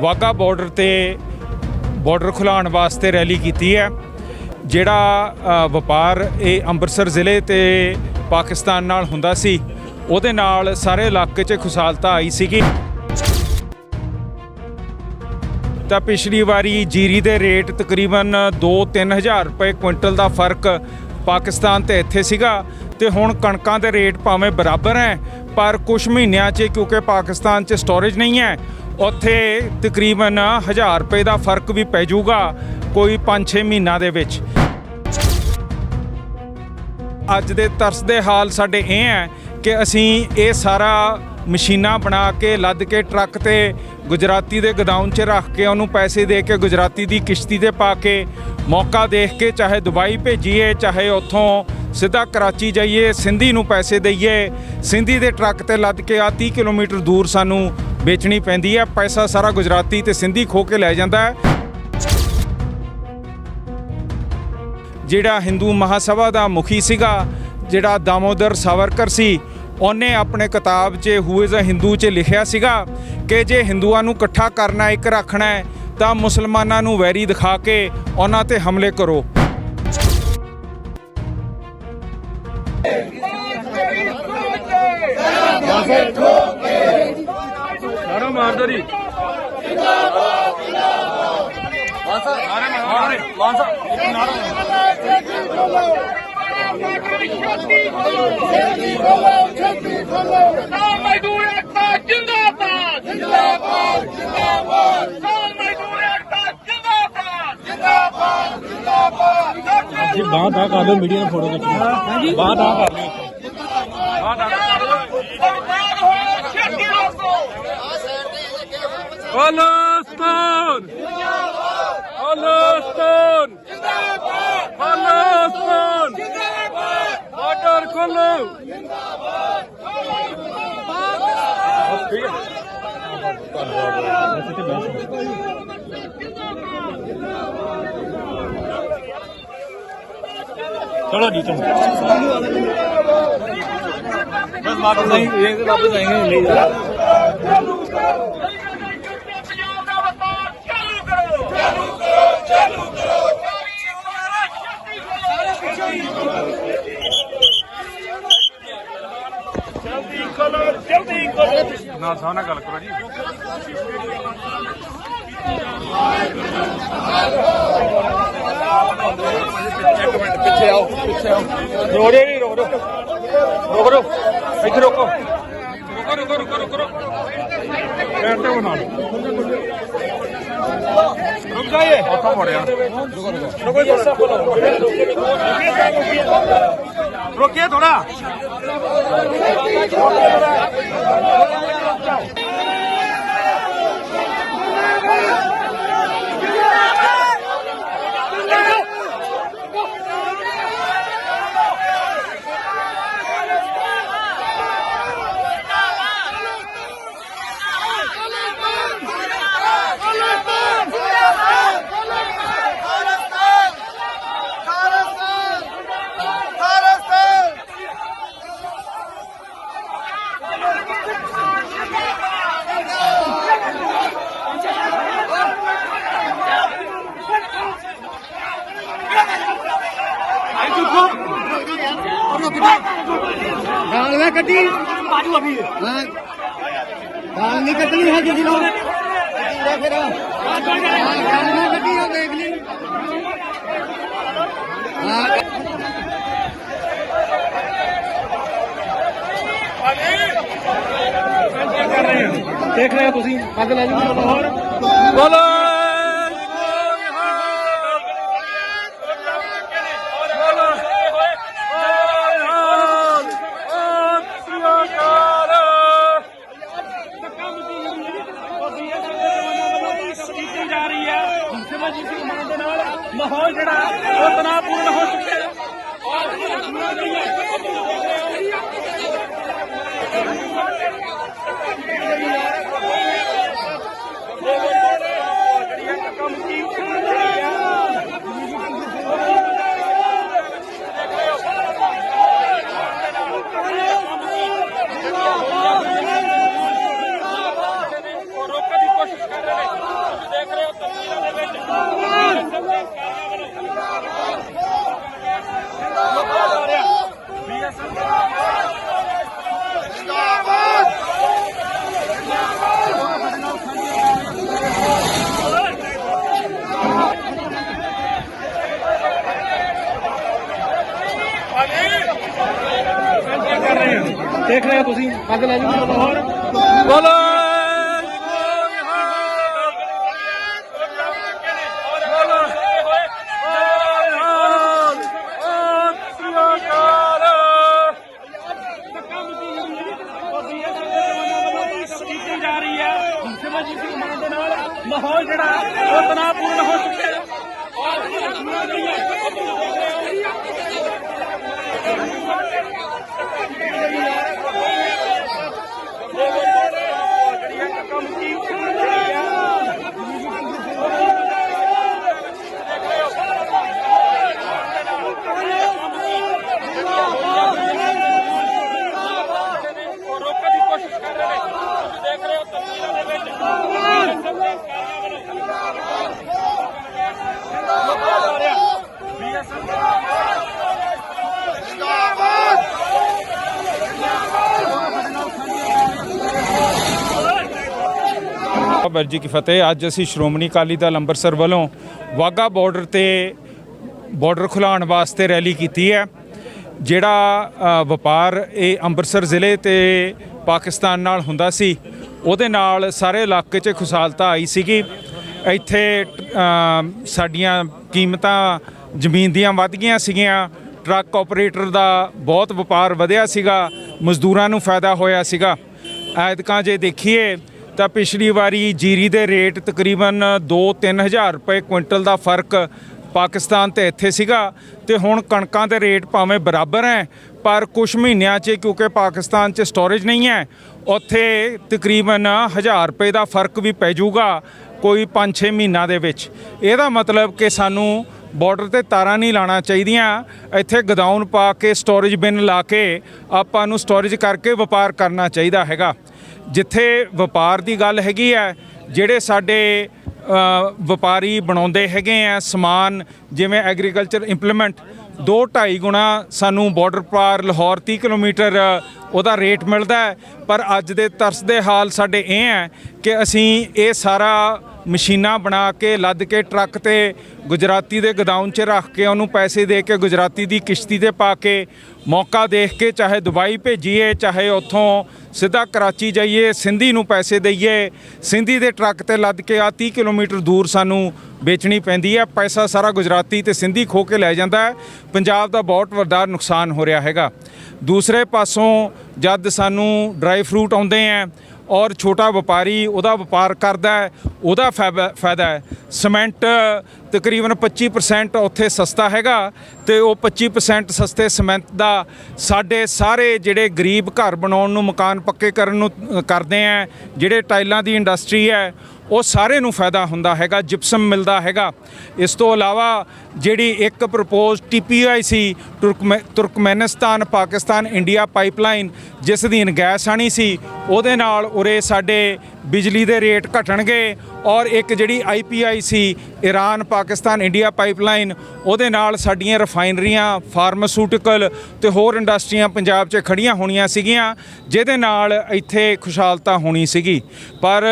Wagah border ਤੇ border ਖੁਲਾਉਣ ਵਾਸਤੇ ਰੈਲੀ ਕੀਤੀ ਹੈ, ਜਿਹੜਾ ਵਪਾਰ ਇਹ ਅੰਮ੍ਰਿਤਸਰ ਜ਼ਿਲ੍ਹੇ ਤੇ ਪਾਕਿਸਤਾਨ ਨਾਲ ਹੁੰਦਾ ਸੀ, ਉਹਦੇ ਨਾਲ ਸਾਰੇ ਇਲਾਕੇ 'ਚ ਖੁਸ਼ਹਾਲਤਾ ਆਈ ਸੀਗੀ। ਤਾਂ ਪਿਛਲੀ ਵਾਰੀ ਜੀਰੀ ਦੇ ਰੇਟ ਤਕਰੀਬਨ 2-3000 ਰੁਪਏ ਕੁਇੰਟਲ ਦਾ ਫ਼ਰਕ ਪਾਕਿਸਤਾਨ ਤੇ ਇੱਥੇ ਸੀਗਾ, ਤੇ ਹੁਣ ਕਣਕਾਂ ਦੇ ਰੇਟ ਭਾਵੇਂ ਬਰਾਬਰ ਹੈ, ਪਰ ਕੁਝ ਮਹੀਨਿਆਂ 'ਚ, ਕਿਉਂਕਿ ਪਾਕਿਸਤਾਨ 'ਚ ਸਟੋਰੇਜ ਨਹੀਂ ਹੈ ਉੱਥੇ ਤਕਰੀਬਨ 1000 ਰੁਪਏ ਦਾ ਫ਼ਰਕ ਵੀ ਪੈ ਜਾਊਗਾ ਕੋਈ 5-6 ਮਹੀਨਾ ਦੇ ਵਿੱਚ। ਅੱਜ ਦੇ ਤਰਸ ਦੇ ਹਾਲ ਸਾਡੇ ਇਹ ਹੈ ਕਿ ਅਸੀਂ ਇਹ ਸਾਰਾ ਮਸ਼ੀਨਾਂ ਬਣਾ ਕੇ, ਲੱਦ ਕੇ, ਟਰੱਕ ਤੇ ਗੁਜਰਾਤੀ ਦੇ ਗਦਾਊਨ 'ਚ ਰੱਖ ਕੇ, ਉਹਨੂੰ ਪੈਸੇ ਦੇ ਕੇ, ਗੁਜਰਾਤੀ ਦੀ ਕਿਸ਼ਤੀ ਤੇ ਪਾ ਕੇ, ਮੌਕਾ ਦੇਖ ਕੇ ਚਾਹੇ ਦੁਬਈ ਭੇਜੀਏ, ਚਾਹੇ ਉੱਥੋਂ ਸਿੱਧਾ ਕਰਾਚੀ ਜਾਈਏ, ਸਿੰਧੀ ਨੂੰ ਪੈਸੇ ਦਈਏ। ਸਿੰਧੀ ਦੇ ਟਰੱਕ ਤੇ ਲੱਦ ਕੇ ਆ 30 ਕਿਲੋਮੀਟਰ ਦੂਰ ਸਾਨੂੰ ਵੇਚਣੀ ਪੈਂਦੀ ਹੈ। ਪੈਸਾ ਸਾਰਾ ਗੁਜਰਾਤੀ ਤੇ ਸਿੰਧੀ ਖੋ ਕੇ ਲੈ ਜਾਂਦਾ ਹੈ। ਜਿਹੜਾ ਹਿੰਦੂ ਮਹਾਸਭਾ ਦਾ ਮੁਖੀ ਸੀਗਾ, ਜਿਹੜਾ ਦਾਮੋਦਰ ਸਾਵਰਕਰ ਸੀ, ਉਹਨੇ ਆਪਣੇ ਕਿਤਾਬ 'ਚ ਹੂ ਇਜ਼ ਅ ਹਿੰਦੂ 'ਚ ਲਿਖਿਆ ਸੀਗਾ ਕਿ ਜੇ ਹਿੰਦੂਆਂ ਨੂੰ ਇਕੱਠਾ ਕਰਨਾ ਇੱਕ ਰੱਖਣਾ ਹੈ, ਤਾਂ ਮੁਸਲਮਾਨਾਂ ਨੂੰ ਵੈਰੀ ਦਿਖਾ ਕੇ ਉਹਨਾਂ ਤੇ ਹਮਲੇ ਕਰੋ। ਮਜ਼ਦੂਰ ਏਕਤਾ ਜਿੰਦਾਬਾਦ ਜਿੰਦਾਬਾਦ ਜਿੰਦਾਬਾਦ ਮਜ਼ਦੂਰ ਏਕਤਾ ਜਿੰਦਾਬਾਦ ਜਿੰਦਾਬਾਦ ਜਿੰਦਾਬਾਦ ਜੀ ਬਾਹਰ ਆ ਕਰ ਲਓ ਮੀਡੀਆ ਨੂੰ ਫੋਟੋ ਹਾਂਜੀ। ਬਾਹਰ ਆ ਕਰ ਲਓ ਬਰਬਾਦ ਹੋਇਆ ਛੇਤੀ ਰੋਕੋ ਖਾਲਸਤਾਨ ਜਿੰਦਾਬਾਦ ਖਾਲਸਤਾਨ ਜਿੰਦਾਬਾਦ ਖਾਲਸਤਾਨ ਜਿੰਦਾਬਾਦ ਬਾਰਡਰ ਖੋਲੋ ਜਿੰਦਾਬਾਦ ਚਲੋ ਜੀ ਚਲੋ ਬਸ ਮਾਰ ਨਹੀਂ ਇਹ ਤਾਂ ਵਾਪਸ ਆएंगे ਨਹੀਂ ਨਾਲ ਸਾਹ ਨਾਲ ਗੱਲ ਕਰੋ ਜੀ ਇੱਕ ਮਿੰਟ ਪਿੱਛੇ ਆਓ ਪਿੱਛੇ ਆਓ ਰੋਕ ਜੀ ਰੋਕ ਰੋਕ ਰੋਕ ਰੋਕ ਇੱਥੇ ਰੋਕੋ ਰੋਕੋ ਰੋਕੋ ਰੋਕੋ ਰੋਕੋ ਰੋਕੋ ਬੈਠ ਜਾਓ ਨਾਲ ਰੁਕ ਜਾਈਏ ਉੱਥੋਂ ਮੋੜਿਆ ਰੁਕੋ ਰੁਕੋ ਰੁਕੋ ਰੁਕੋ ਰੁਕੋ ਥੋੜਾ ਗਾਲ ਨਾ ਕੱਢੀ। ਬਾਜੂ ਅਭੀ ਹਾਂ। ਗਾਲ ਨਹੀਂ ਕੱਢਣੀ ਹੈ ਕਿਸੇ ਨੂੰ ਕੱਢੀ ਫਿਰ ਹਾਂ ਗਾਲ ਨਾ ਕੱਢੀ ਉਹ ਦੇਖ ਲਈ। ਹਾਂ। ਦੇਖ ਰਹੇ ਹੋ ਤੁਸੀਂ। ਅੱਗ ਲੈ ਜੂਗੀ ਹੋਰ। ਬੋਲੋ ਮਾਹੌਲ ਜਿਹੜਾ ਉਹ ਤਣਾਅਪੂਰਨ ਹੋ ਚੁੱਕਿਆ ਹੈ। ਰੋਕਣ ਦੇਖ ਰਹੇ ਹੋ ਤੁਸੀਂ। ਪੱਗ ਲੈ ਜੀ ਹੋਰ। ਬੋਲੋ ਜਾ ਰਹੀ ਹੈ ਸਿਮਰਜੀਤ ਸਿੰਘ ਮਾਨ ਦੇ ਨਾਲ ਮਾਹੌਲ ਜਿਹੜਾ ਉਹ ਤਣਾਅਪੂਰਨ ਹੋ ਚੁੱਕਿਆ ਹੈ ਰੋਕਣ ਦੀ ਕੋਸ਼ਿਸ਼ ਕਰ ਰਹੇ ਨੇ ਤੁਸੀਂ ਦੇਖ ਰਹੇ ਹੋ ਤਸਵੀਰਾਂ ਦੇ ਵਿੱਚ ਬਾਬਾ ਜੀ ਕੀ ਫਤਿਹ। ਅੱਜ ਅਸੀਂ ਸ਼੍ਰੋਮਣੀ ਅਕਾਲੀ ਦਲ ਅੰਮ੍ਰਿਤਸਰ ਵੱਲੋਂ ਵਾਗਾ ਬਾਰਡਰ ਤੇ ਬਾਰਡਰ ਖੁਲਾਉਣ ਵਾਸਤੇ ਰੈਲੀ ਕੀਤੀ ਹੈ, ਜਿਹੜਾ ਵਪਾਰ ਇਹ ਅੰਮ੍ਰਿਤਸਰ ਜ਼ਿਲ੍ਹੇ ਤੇ ਪਾਕਿਸਤਾਨ ਨਾਲ ਹੁੰਦਾ ਸੀ, ਉਹਦੇ ਨਾਲ ਸਾਰੇ ਇਲਾਕੇ 'ਚ ਖੁਸ਼ਹਾਲਤਾ ਆਈ ਸੀਗੀ। ਇੱਥੇ ਸਾਡੀਆਂ ਕੀਮਤਾਂ ਜ਼ਮੀਨ ਦੀਆਂ ਵੱਧ ਗਈਆਂ ਸੀਗੀਆਂ, ਟਰੱਕ ਆਪਰੇਟਰ ਦਾ ਬਹੁਤ ਵਪਾਰ ਵਧਿਆ ਸੀਗਾ, ਮਜ਼ਦੂਰਾਂ ਨੂੰ ਫਾਇਦਾ ਹੋਇਆ ਸੀਗਾ। ਐਤਕਾਂ ਜੇ ਦੇਖੀਏ ਤਾਂ ਪਿਛਲੀ ਵਾਰੀ ਜੀਰੀ ਦੇ ਰੇਟ ਤਕਰੀਬਨ 2-3 ਹਜ਼ਾਰ ਰੁਪਏ ਕੁਇੰਟਲ ਦਾ ਫ਼ਰਕ ਪਾਕਿਸਤਾਨ ਤੇ ਇੱਥੇ ਸੀਗਾ ਤੇ ਹੁਣ ਕਣਕਾਂ ਦੇ ਰੇਟ ਭਾਵੇਂ ਬਰਾਬਰ ਹੈ ਪਰ ਕੁਝ ਮਹੀਨਿਆਂ 'ਚ ਕਿਉਂਕਿ ਪਾਕਿਸਤਾਨ 'ਚ ਸਟੋਰੇਜ ਨਹੀਂ ਹੈ ਉੱਥੇ ਤਕਰੀਬਨ 1000 ਰੁਪਏ ਦਾ ਫ਼ਰਕ ਵੀ ਪੈ ਜਾਊਗਾ ਕੋਈ 5-6 ਮਹੀਨਾ ਦੇ ਵਿੱਚ। ਇਹਦਾ ਮਤਲਬ ਕਿ ਸਾਨੂੰ ਬਾਰਡਰ ਤੇ ਤਾਰਾਂ ਨਹੀਂ ਲਾਣਾ ਚਾਹੀਦੀਆਂ, ਇੱਥੇ ਗਦਾਊਨ ਪਾ ਕੇ ਸਟੋਰੇਜ ਬਿਨ ਲਾ ਕੇ ਆਪਾਂ ਨੂੰ ਸਟੋਰੇਜ ਕਰਕੇ ਵਪਾਰ ਕਰਨਾ ਚਾਹੀਦਾ ਹੈਗਾ। ਜਿੱਥੇ ਵਪਾਰ ਦੀ ਗੱਲ ਹੈਗੀ ਹੈ, ਜਿਹੜੇ ਸਾਡੇ ਵਪਾਰੀ ਬਣਾਉਂਦੇ ਹੈਗੇ ਆ ਸਮਾਨ, ਜਿਵੇਂ ਐਗਰੀਕਲਚਰ ਇੰਪਲੀਮੈਂਟ 2.5 ਗੁਣਾ ਸਾਨੂੰ ਬਾਰਡਰ ਪਾਰ ਲਾਹੌਰ 30 ਕਿਲੋਮੀਟਰ, ਉਹਦਾ ਰੇਟ ਮਿਲਦਾ ਹੈ। ਪਰ ਅੱਜ ਦੇ ਤਰਸ ਦੇ ਹਾਲ ਸਾਡੇ ਇਹ ਹੈ ਕਿ ਅਸੀਂ ਇਹ ਸਾਰਾ ਮਸ਼ੀਨਾਂ ਬਣਾ ਕੇ, ਲੱਦ ਕੇ ਟਰੱਕ ਤੇ ਗੁਜਰਾਤੀ ਦੇ ਗਦਾਊਨ 'ਚ ਰੱਖ ਕੇ, ਉਹਨੂੰ ਪੈਸੇ ਦੇ ਕੇ ਗੁਜਰਾਤੀ ਦੀ ਕਿਸ਼ਤੀ ਤੇ ਪਾ ਕੇ ਮੌਕਾ ਦੇਖ ਕੇ ਚਾਹੇ ਦੁਬਈ ਭੇਜੀਏ, ਚਾਹੇ ਉੱਥੋਂ ਸਿੱਧਾ ਕਰਾਚੀ ਜਾਈਏ, ਸਿੰਧੀ ਨੂੰ ਪੈਸੇ ਦਈਏ, ਸਿੰਧੀ ਦੇ ਟਰੱਕ ਤੇ ਲੱਦ ਕੇ ਆ 30 ਕਿਲੋਮੀਟਰ ਦੂਰ ਸਾਨੂੰ ਵੇਚਣੀ ਪੈਂਦੀ ਹੈ, ਪੈਸਾ ਸਾਰਾ ਗੁਜਰਾਤੀ ਤੇ ਸਿੰਧੀ ਖੋ ਕੇ ਲੈ ਜਾਂਦਾ ਹੈ, ਪੰਜਾਬ ਦਾ ਬਹੁਤ ਵੱਡਾ ਨੁਕਸਾਨ ਹੋ ਰਿਹਾ ਹੈਗਾ। ਦੂਸਰੇ ਪਾਸੋਂ ਜਦ ਸਾਨੂੰ ਡਰਾਈ ਫਰੂਟ ਆਉਂਦੇ ਆ ਔਰ ਛੋਟਾ ਵਪਾਰੀ ਉਹਦਾ ਵਪਾਰ ਕਰਦਾ ਹੈ, ਉਹਦਾ ਫਾਇਦਾ ਫਾਇਦਾ ਹੈ। ਸੀਮੈਂਟ, ਤਕਰੀਬਨ 25% ਉੱਥੇ ਸਸਤਾ ਹੈਗਾ ਤੇ ਉਹ 25% ਸਸਤੇ ਸੀਮੈਂਟ ਦਾ ਸਾਡੇ ਸਾਰੇ ਜਿਹੜੇ ਗਰੀਬ ਘਰ ਬਣਾਉਣ ਨੂੰ, ਮਕਾਨ ਪੱਕੇ ਕਰਨ ਨੂੰ ਕਰਦੇ ਆ, ਜਿਹੜੇ ਟਾਈਲਾਂ ਦੀ ਇੰਡਸਟਰੀ ਹੈ ਉਹ ਸਾਰੇ ਨੂੰ ਫਾਇਦਾ ਹੁੰਦਾ ਹੈਗਾ ਜਿਪਸਮ ਮਿਲਦਾ ਹੈਗਾ। ਇਸ ਤੋਂ ਇਲਾਵਾ ਜਿਹੜੀ ਇੱਕ ਪ੍ਰਪੋਜ਼ ਟੀਪੀਆਈ ਸੀ, ਤੁਰਕਮੈ- ਤੁਰਕਮੈਨਿਸਤਾਨ, ਪਾਕਿਸਤਾਨ, ਇੰਡੀਆ ਪਾਈਪਲਾਈਨ, ਜਿਸ ਦੀ ਗੈਸ ਆਣੀ ਸੀ, ਉਹਦੇ ਨਾਲ ਉਰੇ ਸਾਡੇ ਬਿਜਲੀ ਦੇ ਰੇਟ ਘਟਣਗੇ ਔਰ ਇੱਕ ਜਿਹੜੀ ਆਈਪੀਆਈ ਸੀ ਈਰਾਨ ਪਾਕਿਸਤਾਨ, ਇੰਡੀਆ ਪਾਈਪਲਾਈਨ, ਉਹਦੇ ਨਾਲ ਸਾਡੀਆਂ ਰਿਫਾਈਨਰੀਆਂ ਫਾਰਮਾਸਿਊਟੀਕਲ ਤੇ ਹੋਰ ਇੰਡਸਟਰੀਆਂ ਪੰਜਾਬ 'ਚ ਖੜੀਆਂ ਹੋਣੀਆਂ ਸੀਗੀਆਂ, ਜਿਹਦੇ ਨਾਲ ਇੱਥੇ ਖੁਸ਼ਹਾਲਤਾ ਹੋਣੀ ਸੀਗੀ। ਪਰ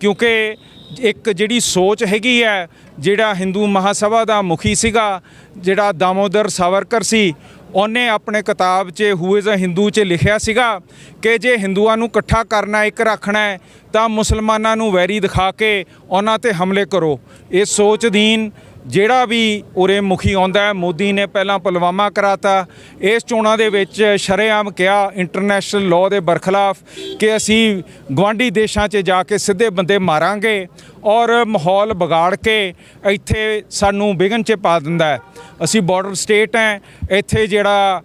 ਕਿਉਂਕਿ ਇੱਕ ਜਿਹੜੀ ਸੋਚ ਹੈਗੀ ਹੈ, ਜਿਹੜਾ ਹਿੰਦੂ ਮਹਾਸਭਾ ਦਾ ਮੁਖੀ ਸੀਗਾ, ਜਿਹੜਾ ਦਾਮੋਦਰ ਸਾਵਰਕਰ ਸੀ, ਉਹਨੇ ਆਪਣੇ ਕਿਤਾਬ 'ਚ ਹੂ ਇਜ਼ ਅ ਹਿੰਦੂ 'ਚ ਲਿਖਿਆ ਸੀਗਾ ਕਿ ਜੇ ਹਿੰਦੂਆਂ ਨੂੰ ਇਕੱਠਾ ਕਰਨਾ, ਇੱਕ ਰੱਖਣਾ ਹੈ, ਤਾਂ ਮੁਸਲਮਾਨਾਂ ਨੂੰ ਵੈਰੀ ਦਿਖਾ ਕੇ ਉਹਨਾਂ ਤੇ ਹਮਲੇ ਕਰੋ। ਇਹ ਸੋਚ ਦੀਨ ਜਿਹੜਾ ਵੀ ਉਰੇ ਮੁਖੀ ਆਉਂਦਾ ਹੈ, ਮੋਦੀ ਨੇ ਪਹਿਲਾਂ ਪੁਲਵਾਮਾ ਕਰਾਤਾ। ਇਸ ਚੋਣਾਂ ਦੇ ਵਿੱਚ ਸ਼ਰੇਆਮ ਕਿਹਾ ਇੰਟਰਨੈਸ਼ਨਲ ਲਾਅ ਦੇ ਬਰਖਲਾਫ ਕਿ ਅਸੀਂ ਗਵਾਂਢੀ ਦੇਸ਼ਾਂ 'ਚ ਜਾ ਕੇ ਸਿੱਧੇ ਬੰਦੇ ਮਾਰਾਂਗੇ ਔਰ ਮਾਹੌਲ ਵਿਗਾੜ ਕੇ ਇੱਥੇ ਸਾਨੂੰ ਵਿਘਨ 'ਚ ਪਾ ਦਿੰਦਾ ਅਸੀਂ ਬਾਰਡਰ ਸਟੇਟ ਹੈ, ਇੱਥੇ ਜਿਹੜਾ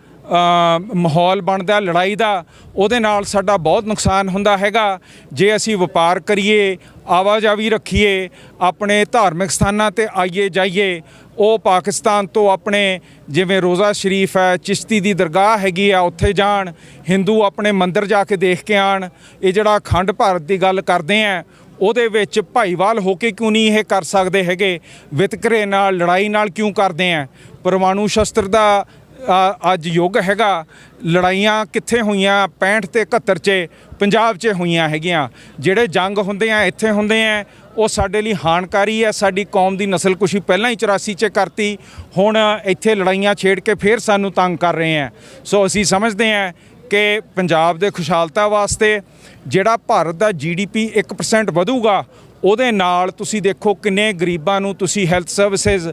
ਮਾਹੌਲ ਬਣਦਾ, ਲੜਾਈ ਦਾ, ਉਹਦੇ ਨਾਲ ਸਾਡਾ ਬਹੁਤ ਨੁਕਸਾਨ ਹੁੰਦਾ ਹੈਗਾ। ਜੇ ਅਸੀਂ ਵਪਾਰ ਕਰੀਏ ਆਵਾਜਾਈ ਰੱਖੀਏ, ਆਪਣੇ ਧਾਰਮਿਕ ਸਥਾਨਾਂ ਤੇ ਆਈਏ ਜਾਈਏ। ਉਹ ਪਾਕਿਸਤਾਨ ਤੋਂ ਆਪਣੇ ਜਿਵੇਂ ਰੋਜ਼ਾ ਸ਼ਰੀਫ ਹੈ, ਚਿਸ਼ਤੀ ਦੀ ਦਰਗਾਹ ਹੈਗੀ ਆ, ਉੱਥੇ ਜਾਣ, ਹਿੰਦੂ ਆਪਣੇ ਮੰਦਿਰ ਜਾ ਕੇ ਦੇਖ ਕੇ ਆਣ। ਇਹ ਜਿਹੜਾ ਅਖੰਡ ਭਾਰਤ ਦੀ ਗੱਲ ਕਰਦੇ ਆ, ਉਹਦੇ ਵਿੱਚ ਭਾਈਵਾਲ ਹੋ ਕੇ ਕਿਉਂ ਨਹੀਂ ਇਹ ਕਰ ਸਕਦੇ ਹੈਗੇ? ਵਿਤਕਰੇ ਨਾਲ, ਲੜਾਈ ਨਾਲ ਕਿਉਂ ਕਰਦੇ ਆ? ਪਰਮਾਣੂ ਸ਼ਸਤਰ ਦਾ ਅੱਜ ਯੁੱਗ ਹੈਗਾ। ਲੜਾਈਆਂ ਕਿੱਥੇ ਹੋਈਆਂ? 65 ਤੇ 71 ਚ, ਪੰਜਾਬ 'ਚ ਹੋਈਆਂ ਹੈਗੀਆਂ। ਜਿਹੜੇ ਜੰਗ ਹੁੰਦੇ ਆ, ਇੱਥੇ ਹੁੰਦੇ ਆ, ਉਹ ਸਾਡੇ ਲਈ ਹਾਨਕਾਰੀ ਹੈ। ਸਾਡੀ ਕੌਮ ਦੀ ਨਸਲਕੁਸ਼ੀ ਪਹਿਲਾਂ ਹੀ 84 ਚ ਕਰਤੀ। ਹੁਣ ਇੱਥੇ ਲੜਾਈਆਂ ਛੇੜ ਕੇ ਫੇਰ ਸਾਨੂੰ ਤੰਗ ਕਰ ਰਹੇ ਆ। ਸੋ ਅਸੀਂ ਸਮਝਦੇ ਆ ਕਿ ਪੰਜਾਬ ਦੇ ਖੁਸ਼ਹਾਲਤਾ ਵਾਸਤੇ ਜਿਹੜਾ ਭਾਰਤ ਦਾ ਜੀਡੀਪੀ 1% ਵਧੂਗਾ, ਉਹਦੇ ਨਾਲ ਤੁਸੀਂ ਦੇਖੋ ਕਿੰਨੇ ਗਰੀਬਾਂ ਨੂੰ ਤੁਸੀਂ ਹੈਲਥ ਸਰਵਿਸਿਜ਼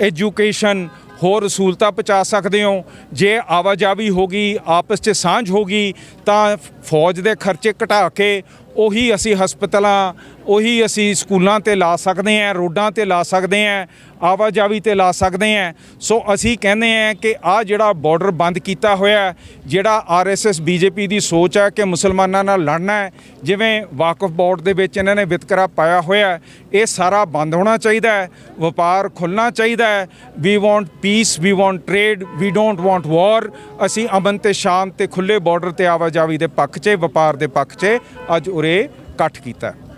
ਐਜੂਕੇਸ਼ਨ ਹੋਰ ਸਹੂਲਤਾਂ ਪਹੁੰਚਾ ਸਕਦੇ ਹੋ। ਜੇ ਆਵਾਜਾਵੀ ਹੋਗੀ ਆਪਸ 'ਚ ਸਾਂਝ ਹੋਗੀ ਤਾਂ ਫੌਜ ਦੇ ਖਰਚੇ ਘਟਾ ਕੇ ਉਹੀ ਅਸੀਂ ਹਸਪਤਾਲਾਂ ਉਹੀ ਅਸੀਂ ਸਕੂਲਾਂ ਤੇ ਲਾ ਸਕਦੇ ਹਾਂ ਰੋਡਾਂ ਤੇ ਲਾ ਸਕਦੇ ਹਾਂ ਆਵਾਜਾਵੀ ਤੇ ਲਾ ਸਕਦੇ ਹਾਂ। ਸੋ ਅਸੀਂ ਕਹਿੰਦੇ ਹਾਂ ਕਿ ਆ ਜਿਹੜਾ ਬਾਰਡਰ ਬੰਦ ਕੀਤਾ ਹੋਇਆ ਹੈ, ਜਿਹੜਾ ਆਰਐਸਐਸ ਬੀਜੇਪੀ ਦੀ ਸੋਚ ਹੈ ਕਿ ਮੁਸਲਮਾਨਾਂ ਨਾਲ ਲੜਨਾ ਹੈ ਜਿਵੇਂ ਵਾਕਫ ਬੋਰਡ ਦੇ ਵਿੱਚ ਇਹਨਾਂ ਨੇ ਵਿਤਕਰਾ ਪਾਇਆ ਹੋਇਆ ਇਹ ਸਾਰਾ ਬੰਦ ਹੋਣਾ ਚਾਹੀਦਾ ਹੈ ਵਪਾਰ ਖੁੱਲਣਾ ਚਾਹੀਦਾ ਹੈ। We want peace we want trade we don't want war ਅਸੀਂ ਅਮਨ ਤੇ ਸ਼ਾਂਤ ਤੇ ਖੁੱਲੇ ਬਾਰਡਰ ਤੇ ਆਵਾਜਾਵੀ ਦੇ ਪੱਖ 'ਚ ਵਪਾਰ ਦੇ ਪੱਖ 'ਚ ਅੱਜ ਉਰੇ ਇਕੱਠ ਕੀਤਾ